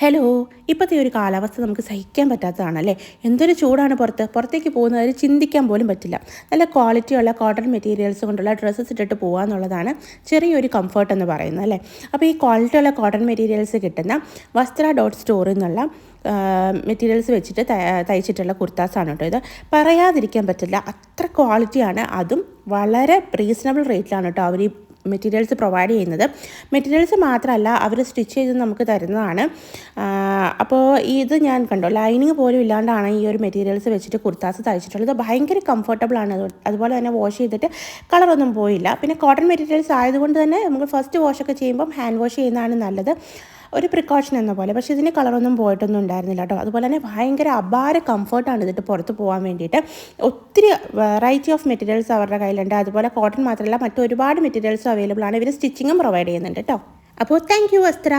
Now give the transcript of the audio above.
Hello ഇപ്പോഴത്തെ ഒരു കാലാവസ്ഥ നമുക്ക് സഹിക്കാൻ പറ്റാത്തതാണല്ലേ? എന്തൊരു ചൂടാണ് പുറത്ത്. പുറത്തേക്ക് പോകുന്നതിന് ചിന്തിക്കാൻ പോലും പറ്റില്ല. നല്ല ക്വാളിറ്റിയുള്ള കോട്ടൺ മെറ്റീരിയൽസ് കൊണ്ടുള്ള ഡ്രസ്സസ് ഇട്ടിട്ട് പോകുക എന്നുള്ളതാണ് ചെറിയൊരു കംഫർട്ട് എന്ന് പറയുന്നത് അല്ലേ? അപ്പോൾ ഈ ക്വാളിറ്റിയുള്ള കോട്ടൺ മെറ്റീരിയൽസ് കിട്ടുന്ന വസ്ത്ര ഡോട്ട് സ്റ്റോറിൽ നിന്നുള്ള മെറ്റീരിയൽസ് വെച്ചിട്ട് തയ്ച്ചിട്ടുള്ള കുർത്താസാണ് കേട്ടോ ഇത്. പറയാതിരിക്കാൻ പറ്റില്ല. അത്ര ക്വാളിറ്റിയാണ് അതും വളരെ റീസണബിൾ റേറ്റിലാണ് കേട്ടോ അവർ ഈ മെറ്റീരിയൽസ് പ്രൊവൈഡ് ചെയ്യുന്നത്. മെറ്റീരിയൽസ് മാത്രമല്ല അവർ സ്റ്റിച്ച് ചെയ്ത് നമുക്ക് തരുന്നതാണ്. അപ്പോൾ ഇത് ഞാൻ കണ്ടോ. ലൈനിങ് പോലും ഇല്ലാണ്ടാണ് ഈ ഒരു മെറ്റീരിയൽസ് വെച്ചിട്ട് കുർത്താസ് തയ്ച്ചിട്ടുള്ളത്. ഭയങ്കര കംഫർട്ടബിൾ ആണ്. അതുപോലെ തന്നെ വാഷ് ചെയ്തിട്ട് കളറൊന്നും പോയില്ല. പിന്നെ കോട്ടൺ മെറ്റീരിയൽസ് ആയതുകൊണ്ട് തന്നെ നമുക്ക് ഫസ്റ്റ് വാഷൊക്കെ ചെയ്യുമ്പം ഹാൻഡ് വാഷ് ചെയ്യുന്നതാണ് നല്ലത്. ഒരു പ്രിക്കോഷൻ എന്ന പോലെ. പക്ഷേ ഇതിന് കളറൊന്നും പോയിട്ടൊന്നും ഉണ്ടായിരുന്നില്ല കേട്ടോ. അതുപോലെ തന്നെ ഭയങ്കര അപാര കംഫർട്ടാണ് ഇതിട്ട് പുറത്ത് പോകാൻ വേണ്ടിയിട്ട്. ഒത്തിരി വെറൈറ്റി ഓഫ് മെറ്റീരിയൽസ് അവരുടെ കയ്യിലുണ്ട്. അതുപോലെ കോട്ടൺ മാത്രമല്ല മറ്റൊരുപാട് മെറ്റീരിയൽസ് അവൈലബിൾ ആണ്. ഇവർ സ്റ്റിച്ചിങ്ങും പ്രൊവൈഡ് ചെയ്യുന്നുണ്ട് കേട്ടോ. അപ്പോൾ താങ്ക് യു വസ്ത്ര.